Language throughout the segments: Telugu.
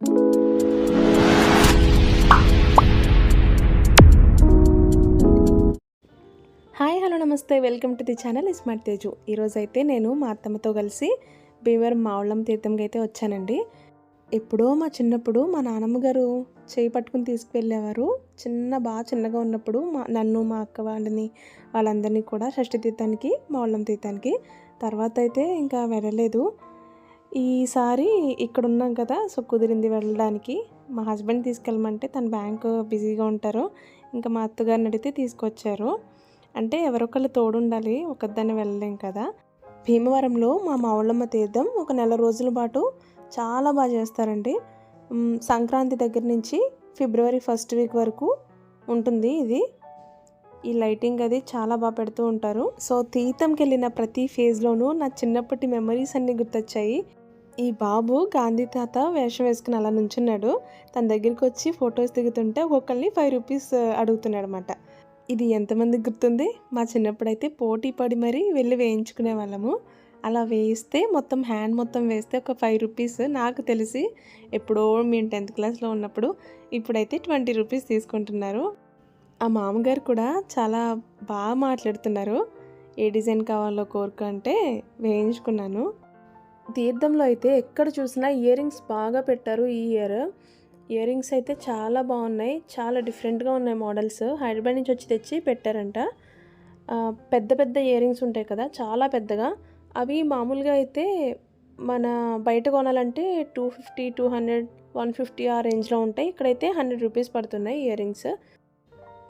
హాయ్ హలో నమస్తే. Welcome to the channel smart Teju. ఈరోజు అయితే నేను మా అత్తమ్మతో కలిసి భీమవరం మావుళ్ళం తీర్థంకి అయితే వచ్చానండి. ఎప్పుడో మా చిన్నప్పుడు మా నాన్నమ్మ గారు చేయి పట్టుకుని తీసుకువెళ్ళేవారు. చిన్న బాగా చిన్నగా ఉన్నప్పుడు మా నన్ను మా అక్క వాళ్ళని వాళ్ళందరినీ కూడా షష్ఠి తీర్థానికి మౌళం తీర్థానికి. తర్వాత అయితే ఇంకా వెళ్ళలేదు. ఈసారి ఇక్కడ ఉన్నాం కదా సో కుదిరింది వెళ్ళడానికి. మా హస్బెండ్ తీసుకెళ్ళమంటే తన బ్యాంక్ బిజీగా ఉంటారు. ఇంకా మా అత్తగారిని అడిగితే తీసుకొచ్చారు. అంటే ఎవరొకళ్ళు తోడుండాలి ఒకదాన్ని వెళ్ళలేం కదా. భీమవరంలో మా మావులమ్మ తీర్థం ఒక నెల రోజుల పాటు చాలా బాగా చేస్తారండి. సంక్రాంతి దగ్గర నుంచి ఫిబ్రవరి ఫస్ట్ వీక్ వరకు ఉంటుంది ఇది. ఈ లైటింగ్ అది చాలా బాగా పెడుతూ ఉంటారు. సో తీర్థంకి వెళ్ళిన ప్రతి ఫేజ్లోనూ నా చిన్నప్పటి మెమరీస్ అన్నీ గుర్తొచ్చాయి. ఈ బాబు గాంధీ తాత వేషం వేసుకుని అలా నుంచున్నాడు. తన దగ్గరికి వచ్చి ఫొటోస్ దిగుతుంటే ఒక్కొక్కరిని ఫైవ్ రూపీస్ అడుగుతున్నాడు అనమాట ఇది ఎంతమందికి గుర్తుంది? మా చిన్నప్పుడైతే పోటీ పడి మరీ వెళ్ళి వేయించుకునే వాళ్ళము. అలా వేయిస్తే మొత్తం హ్యాండ్ మొత్తం వేస్తే ఒక ఫైవ్ రూపీస్. నాకు తెలిసి ఎప్పుడో మేము టెన్త్ క్లాస్లో ఉన్నప్పుడు ఇప్పుడైతే ట్వంటీ రూపీస్ తీసుకుంటున్నారు. ఆ మామగారు కూడా చాలా బాగా మాట్లాడుతున్నారు. ఏ డిజైన్ కావాలో కోరుకు అంటే వేయించుకున్నాను. తీర్థంలో అయితే ఎక్కడ చూసినా ఇయర్ రింగ్స్ బాగా పెట్టారు ఈ ఇయర్. ఇయర్ రింగ్స్ అయితే చాలా బాగున్నాయి. చాలా డిఫరెంట్గా ఉన్నాయి మోడల్స్. హైదరాబాద్ నుంచి వచ్చి తెచ్చి పెట్టారంట. పెద్ద పెద్ద ఇయర్ రింగ్స్ ఉంటాయి కదా చాలా పెద్దగా. అవి మామూలుగా అయితే మన బయట కొనాలంటే two fifty two hundred one fifty ఆ రేంజ్లో ఉంటాయి. ఇక్కడైతే హండ్రెడ్ రూపీస్ పడుతున్నాయి ఇయర్ రింగ్స్.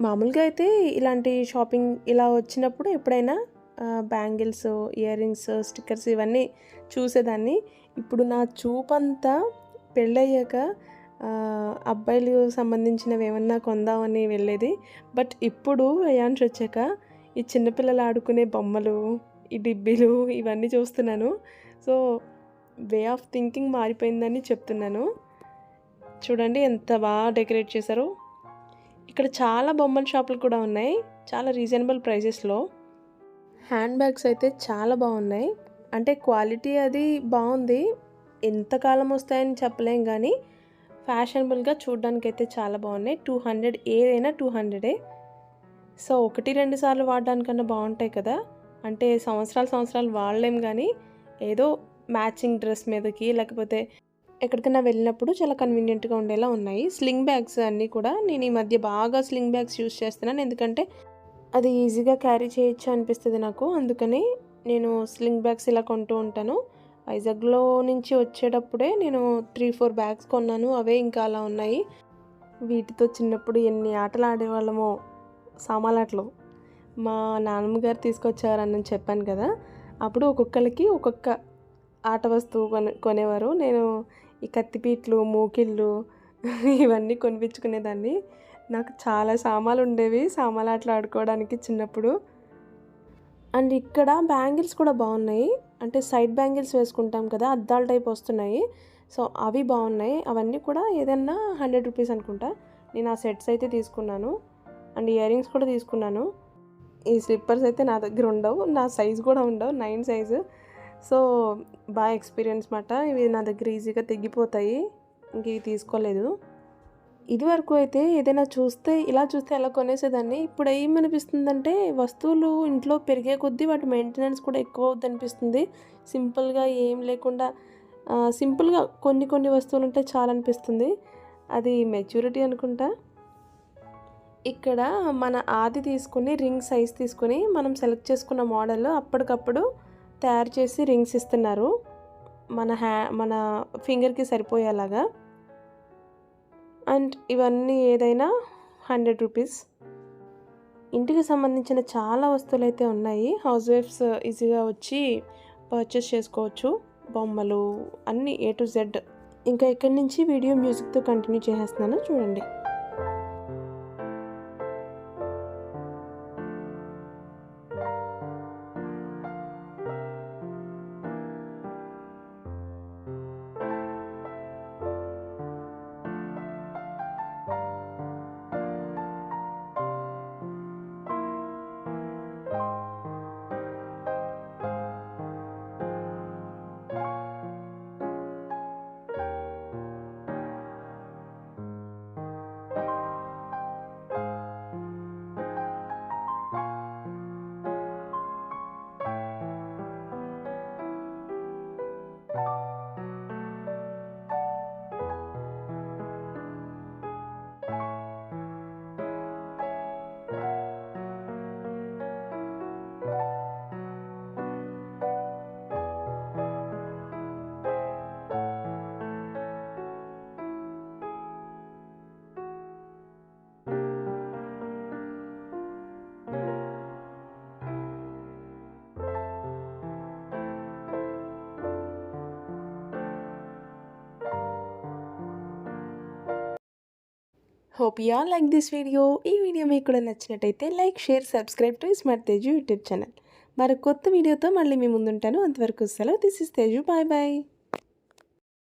మామూలుగా అయితే ఇలాంటి షాపింగ్ ఇలా వచ్చినప్పుడు ఎప్పుడైనా బ్యాంగిల్స్ ఇయర్ రింగ్స్ స్టిక్కర్స్ ఇవన్నీ చూసేదాన్ని. ఇప్పుడు నా చూపంతా పెళ్ళయ్యాక అబ్బాయిలు సంబంధించినవి ఏమన్నా కొందామని వెళ్ళేది. బట్ ఇప్పుడు అయాన్స్ వచ్చాక ఈ చిన్నపిల్లలు ఆడుకునే బొమ్మలు ఈ డిబ్బీలు ఇవన్నీ చూస్తున్నాను. సో వే ఆఫ్ థింకింగ్ మారిపోయిందని చెప్తున్నాను. చూడండి ఎంత బాగా డెకరేట్ చేశారు. ఇక్కడ చాలా బొమ్మల షాపులు కూడా ఉన్నాయి చాలా రీజనబుల్ ప్రైజెస్లో. హ్యాండ్ బ్యాగ్స్ అయితే చాలా బాగున్నాయి. అంటే క్వాలిటీ అది బాగుంది. ఎంతకాలం వస్తాయని చెప్పలేం కానీ ఫ్యాషనబుల్గా చూడడానికి అయితే చాలా బాగున్నాయి. టూ హండ్రెడ్ ఏదైనా టూ హండ్రెడే. సో ఒకటి రెండు సార్లు వాడడానికన్నా బాగుంటాయి కదా. అంటే సంవత్సరాలు సంవత్సరాలు వాడలేం కానీ ఏదో మ్యాచింగ్ డ్రెస్ మీదకి లేకపోతే ఎక్కడికైనా వెళ్ళినప్పుడు చాలా కన్వీనియంట్గా ఉండేలా ఉన్నాయి. స్లింగ్ బ్యాగ్స్ అన్నీ కూడా నేను ఈ మధ్య బాగా స్లింగ్ బ్యాగ్స్ యూస్ చేస్తున్నాను. ఎందుకంటే అది ఈజీగా క్యారీ చేయొచ్చు అనిపిస్తుంది నాకు. అందుకని నేను స్లింగ్ బ్యాగ్స్ ఇలా కొంటూ ఉంటాను. వైజాగ్లో నుంచి వచ్చేటప్పుడే నేను త్రీ ఫోర్ బ్యాగ్స్ కొన్నాను. అవే ఇంకా అలా ఉన్నాయి. వీటితో చిన్నప్పుడు ఎన్ని ఆటలు ఆడేవాళ్ళమో సామాలాటలు మా నాన్నమ్మ గారు తీసుకొచ్చారని చెప్పాను కదా. అప్పుడు ఒక్కొక్కరికి ఒక్కొక్క ఆట వస్తువు కొనే కొనేవారు. నేను ఈ కత్తిపీట్లు మూకిళ్ళు ఇవన్నీ కొనిపించుకునేదాన్ని. నాకు చాలా సామాలు ఉండేవి సామాలు ఆటలు ఆడుకోవడానికి చిన్నప్పుడు. అండ్ ఇక్కడ బ్యాంగిల్స్ కూడా బాగున్నాయి అంటే సైడ్ బ్యాంగిల్స్ వేసుకుంటాం కదా అద్దాల టైప్ వస్తున్నాయి. సో అవి బాగున్నాయి అవన్నీ కూడా ఏదన్నా హండ్రెడ్ రూపీస్ అనుకుంటా. నేను ఆ సెట్స్ అయితే తీసుకున్నాను. అండ్ ఇయర్ రింగ్స్ కూడా తీసుకున్నాను. ఈ స్లిప్పర్స్ అయితే నా దగ్గర ఉండవు. నా సైజ్ కూడా ఉండవు. Nine size. సో బాగా ఎక్స్పీరియన్స్ మాట ఇవి నా దగ్గర ఈజీగా తెగిపోతాయి. ఇంక ఇవి తీసుకోలేదు. ఇదివరకు అయితే ఏదైనా చూస్తే ఇలా చూస్తే ఎలా కొనేసేదాన్ని? ఇప్పుడు ఏమనిపిస్తుందంటే వస్తువులు ఇంట్లో పెరిగే కొద్దీ వాటి మెయింటెనెన్స్ కూడా ఎక్కువ అవుద్ది అనిపిస్తుంది సింపుల్గా ఏం లేకుండా సింపుల్గా కొన్ని కొన్ని వస్తువులు ఉంటే చాలా అనిపిస్తుంది అది మెచ్యూరిటీ అనుకుంటా. ఇక్కడ మన ఆది తీసుకుని రింగ్ సైజ్ తీసుకుని మనం సెలెక్ట్ చేసుకున్న మోడల్ అప్పటికప్పుడు తయారు చేసి రింగ్స్ ఇస్తున్నారు. మన హ్యా మన ఫింగర్కి సరిపోయేలాగా. అండ్ ఇవన్నీ ఏదైనా హండ్రెడ్ రూపీస్. ఇంటికి సంబంధించిన చాలా వస్తువులు అయితే ఉన్నాయి. హౌస్ వైఫ్స్ ఈజీగా వచ్చి పర్చేస్ చేసుకోవచ్చు. బొమ్మలు అన్నీ ఏ టు జెడ్ ఇంకా ఇక్కడి నుంచి వీడియో మ్యూజిక్తో కంటిన్యూ చేసేస్తున్నాను. చూడండి. Hope you all like this video ఈ వీడియో మీకు కూడా నచ్చినట్టయితే like share subscribe to smart Teju YouTube channel మరి కొత్త వీడియోతో మళ్ళీ మీ ముందుంటాను. అంతవరకు సెలవు this is Teju bye bye